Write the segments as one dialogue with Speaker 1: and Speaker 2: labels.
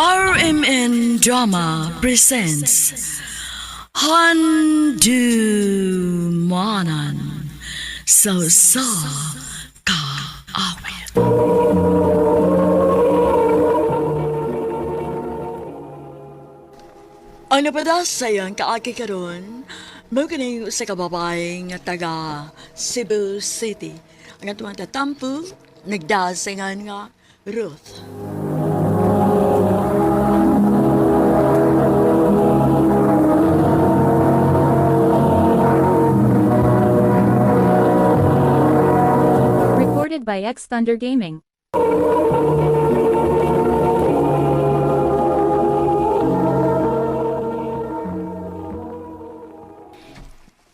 Speaker 1: RMN Drama presents Handumanan So Sa Ka Awit Ang napadas sa iyang kaagi karon, mo kini sa kababay nga taga Cebu City. Ang atuang tatampo, nagdasingan nga Ruth.
Speaker 2: Recorded by X Thunder Gaming.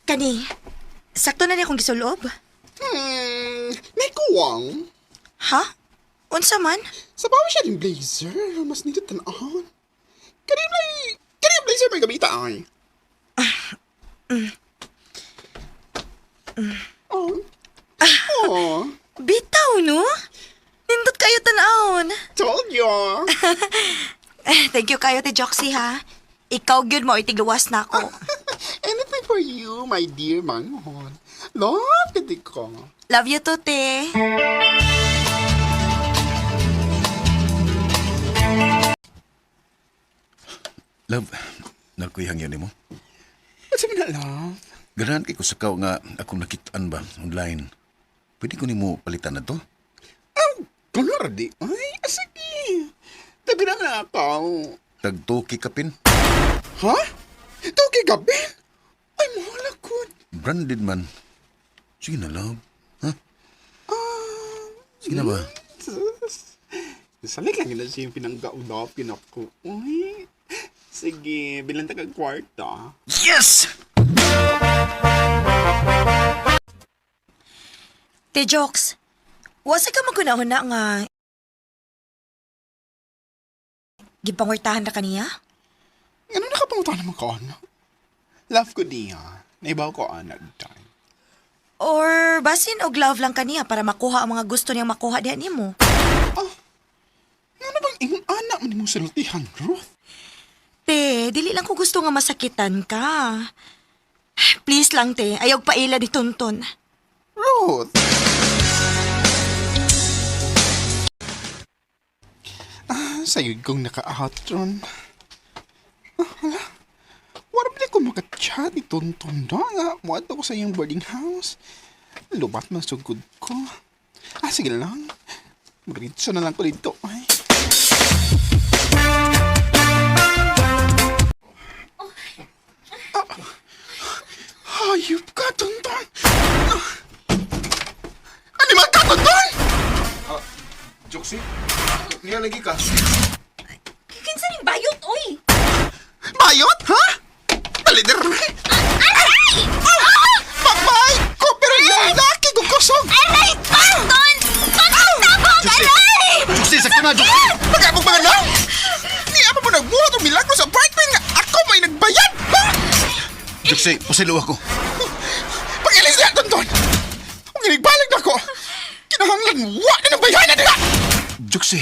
Speaker 3: Kani, sakto na niya akong gisulob.
Speaker 4: Hmm, may kuwang.
Speaker 3: Ha? Unsa man?
Speaker 4: Sa bawa siya ng blazer, mas nito tanahon. Kani blay, kani blazer may gamita ay. Oh. Oh,
Speaker 3: Bitaw, no? Nindot kayo tanawon.
Speaker 4: told you.
Speaker 3: Thank you kayo, ti Joxy, ha? Ikaw gyud mo, itigluwas na ako.
Speaker 4: Anything for you, my dear manghon. Love ka di ko.
Speaker 3: Love you too, te.
Speaker 5: Love, nagkuyang yan mo.
Speaker 4: What's up na, love?
Speaker 5: Ganahan kay ko sa kao nga akong nakitaan ba online. Pwede ko nimo palitan na to?
Speaker 4: Oh, kunwara di. Ay, asigi. Tabi na ako.
Speaker 5: Tagtoki kapin.
Speaker 4: Ha? Tuki gabi? Ay, mahal ako.
Speaker 5: Branded man. Sige na, love. Ha? Sige na ba?
Speaker 4: Salik lang nila siya yung pinanggaunapin ako. Uy. Sige, bilang taga kwarta.
Speaker 5: Yes!
Speaker 3: Te wasa ka magunahon na nga gipangwartahan na kaniya?
Speaker 4: Ano nakapangutan naman ko, ano? Love ko niya. Naibaw ko, anak time.
Speaker 3: Or basin og love lang kaniya para makuha ang mga gusto niyang makuha diha nimo?
Speaker 4: Ano bang ingon anak mo ni mong sultihan, Ruth?
Speaker 3: Te, dili lang ko gusto nga masakitan ka. Please lang, te. Ayaw paila ni Tonton.
Speaker 4: Ruth! Sayod kong naka-outron. Ah, hala. Wala ba ko makachat ni Tonton na nga. Muad ako sa iyong boarding house. Lubat man sugod ko. Ah, sige lang. Maritso na lang ko dito. Ay. Ah, Hayop ka, Tonton!
Speaker 5: Joksi, niya lagi ka.
Speaker 3: Kinsa ning bayot, oy!
Speaker 4: Bayot, ha? Palider! Aray! Papay! Ko, pero lalaki ko kusog!
Speaker 3: Aray! Tonton! Tonton, tabog! Aray!
Speaker 5: Joksi, sakto na, Joksi!
Speaker 4: Magkabog mga lang! Ni apa mo nagbuhat o milagro sa apartment nga ako may nagbayad! Ha?
Speaker 5: Joksi, pasilo ako.
Speaker 4: Pag-ilis niya, Tonton! Kung inigbalik na ko, kinahanglan wa na ng bayanan nila!
Speaker 5: Joksi,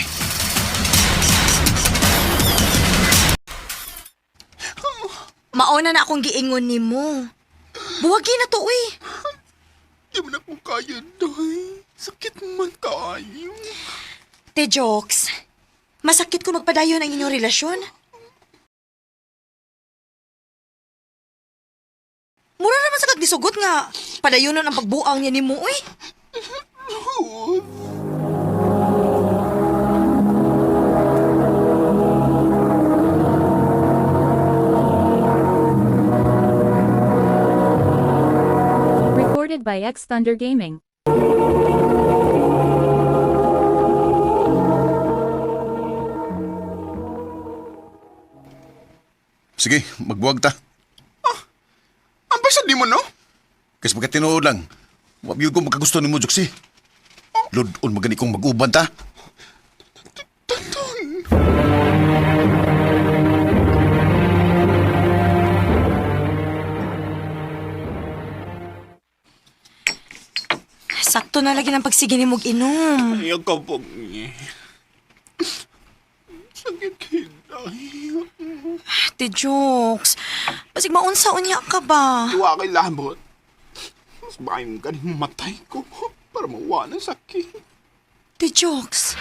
Speaker 3: Mauna na akong giingon nimo. Buwagi na to, uy.
Speaker 4: Di mo na ko kaya, Day. Sakit man kaayo.
Speaker 3: Te jokes. Masakit ko magpadayon ang inyong relasyon. Mura naman sa kagdisugot nga. Padayonon ang pagbuang niya ni mo, uy.
Speaker 2: By X Thunder Gaming.
Speaker 5: sige, magbuwag ta.
Speaker 4: Ang basa di mo, no?
Speaker 5: Kasi pagka tinuod lang, wabiyod ko magkagusto ni mo, Joksi. Lodon magani kong mag-uban ta.
Speaker 3: Sakto na lagi ng pagsige ni mog inom.
Speaker 4: Ayaw ka po. Sakit Yun kinay.
Speaker 3: Te jokes. Basig maunsa unya ka ba?
Speaker 4: Tuwa kay labot. Mas bayang ganing matay ko para mawa ng sakit.
Speaker 3: Te jokes.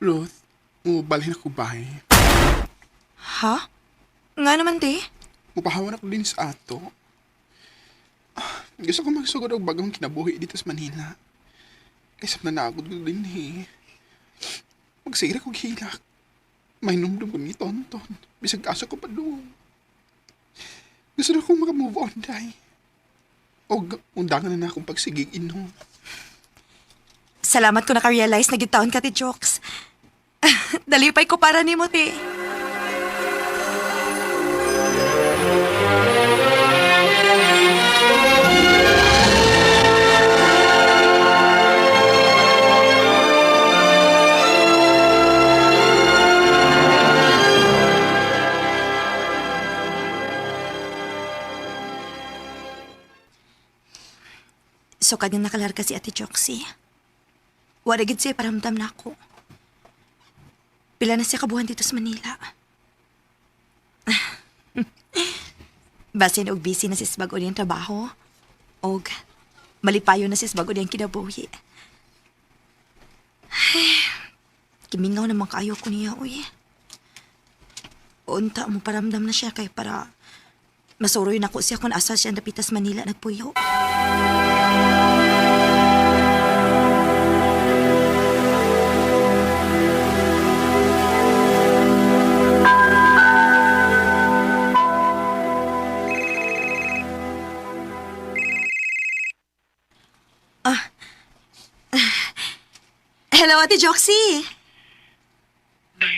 Speaker 4: Ruth, mubalhin ako bahay.
Speaker 3: Ha? Nga naman, te?
Speaker 4: Mupahawan ako din sa ato. Ah, Gusto ko magsugod og bagong kinabuhi dito sa Manila. Kaysa nanagod ko din eh. Magsira ko hilak. May numdum ko ni Tonton. Bisag kaso ko pa doon. Gusto na akong makamove on, day. O undangan na na akong pagsigig inom.
Speaker 3: Salamat ko naka-realize na gitaon ka, te jokes. Dalipay ko para ni mo, te. So, kanyang nakalarga si Ate Joxy. Wala gid siya paramdam na ako. Pila na siya kabuhan dito sa Manila. Basin og busy na siya sa bago niyang trabaho. Og malipayo na siya sa bago niyang kinabuhi. Kimingaw naman kaayo ko niya, uy. Unta mo paramdam na siya kay para masuroy na ko siya kung asa siya napitas Manila nagpuyo. Hello, Ate Joxy.
Speaker 4: Na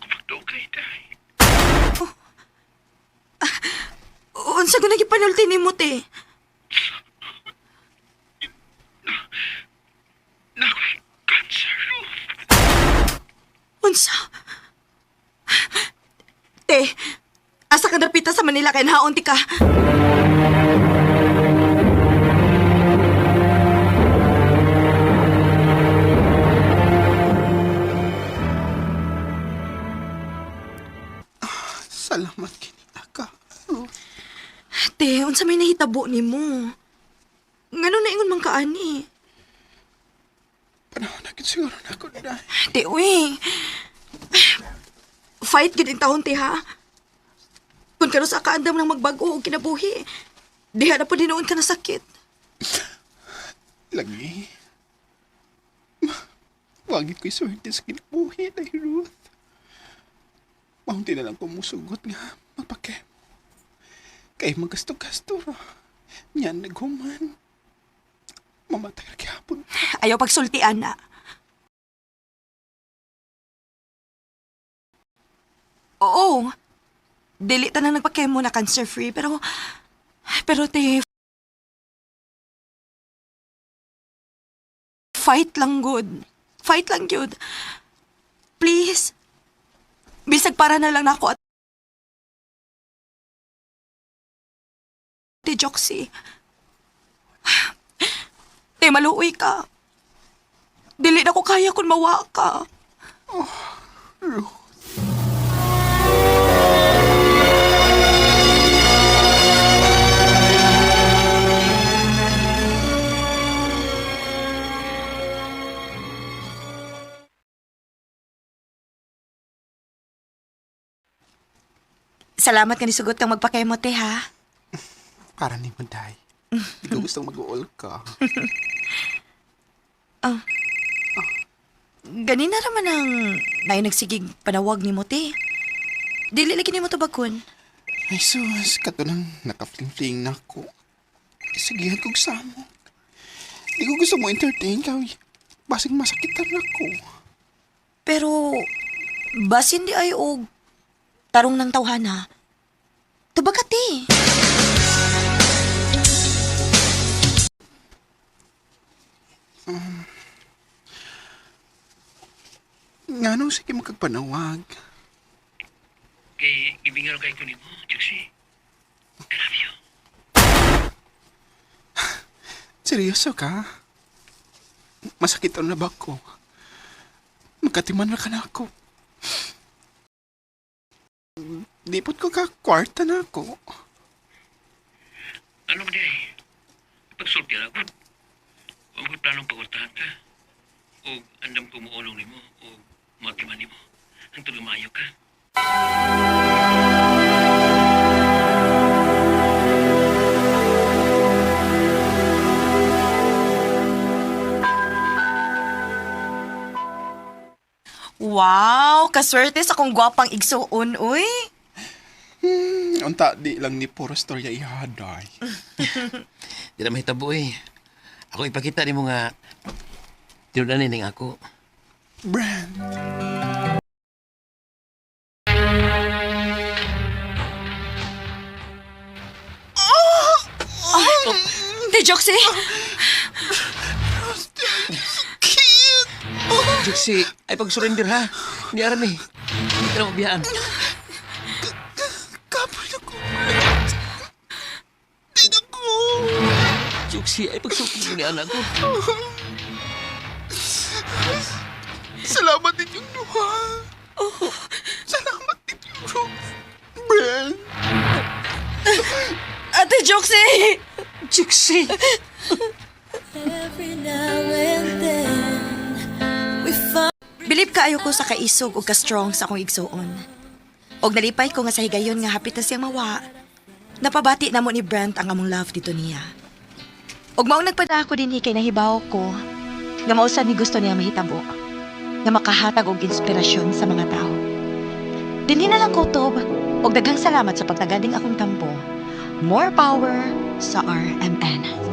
Speaker 4: ko magdugay, day.
Speaker 3: Unsa ko nagipanulti ni mo, te?
Speaker 4: Cancer, Ruth.
Speaker 3: Unsa? Te, asa ka napita sa Manila kay nahaon ti ka? Te, unsa may nahitabo ni mo? Ngano na ingon man kaani?
Speaker 4: Panahon na siguro na ako, day.
Speaker 3: Te, uy. Fight gid ang taon, te, ha? Kung kano sa kaandam lang magbago o kinabuhi, diha na pa dinoon ka na sakit.
Speaker 4: Lagi. Wagit ko'y swerte sa kinabuhi, day, Ruth. Maunti na lang kumusugot nga, magpake. Kay magasto-gasto ra. Yan naghuman. Mamatay ra gyapon.
Speaker 3: Ayaw pagsultian na. Oo. Dili ta na nagpakemo na cancer-free, pero... Pero te... Fight lang good. Fight lang good. Please. Bisag para na lang na ako at... Te Joxy. Te, maluoy ka. Dili na ko kaya kung mawa ka.
Speaker 4: Ruth.
Speaker 3: Salamat ka ni sugot kang magpakemote, ha?
Speaker 4: Para ni mo, day. Di ko gustong mag-uol ka.
Speaker 3: Ganina naman ang nayo nagsigig panawag ni Mote. Dili lagi ni mo tabakon.
Speaker 4: Ay sus, kato nang nakafling-fling na ako. Isagihan kong samok. Di ko gusto mo entertain ka. uy. Basig masakitan ako.
Speaker 3: Pero, basin di ay og tarong ng tawhana. Tabakati.
Speaker 4: Nga no, sige magkagpanawag.
Speaker 6: Kay gibingan kay ko nimo, Juxi. I love you.
Speaker 4: Seryoso ka? Masakit ang nabak ko. Magkatiman na ka na ako. Dipot ko ka, kwarta na ako.
Speaker 6: Ano man di? Pagsulti na ako. Huwag ko planong pagwartahan ka. O andam ko muulong nimo o matiman nimo. Ang tuloy maayo ka.
Speaker 3: Wow, kaswerte sa kong gwapang igsuon, uy.
Speaker 4: Unta, di lang ni puro storya ihaday.
Speaker 6: Di na mahitabo eh. Ako ipakita nimo nga tinudanin ning ako.
Speaker 4: Brand.
Speaker 3: Te Joxy,
Speaker 6: Juxi, ay pag-surrender ha. Hindi aram eh. Hindi ka na mabiyaan. Juxi, ay pag-surrender mo ni anak ko.
Speaker 4: Salamat ninyong duha. Salamat ninyong Ruth. Brand.
Speaker 3: Ate Joxy!
Speaker 6: Juxi!
Speaker 3: Bilib kaayo ko sa kaisog o ka-strong sa akong igsuon. Og nalipay ko nga sa higayon nga hapit na siyang mawa. Napabati na mo ni Brent ang among love dito niya. Og maong nagpada ako din kay nahibaw ko nga mausan ni gusto niya mahitabo nga makahatag og inspirasyon sa mga tao. Dinhi na lang kutob og daghang salamat sa pagtagading akong tampo. More power sa RMN.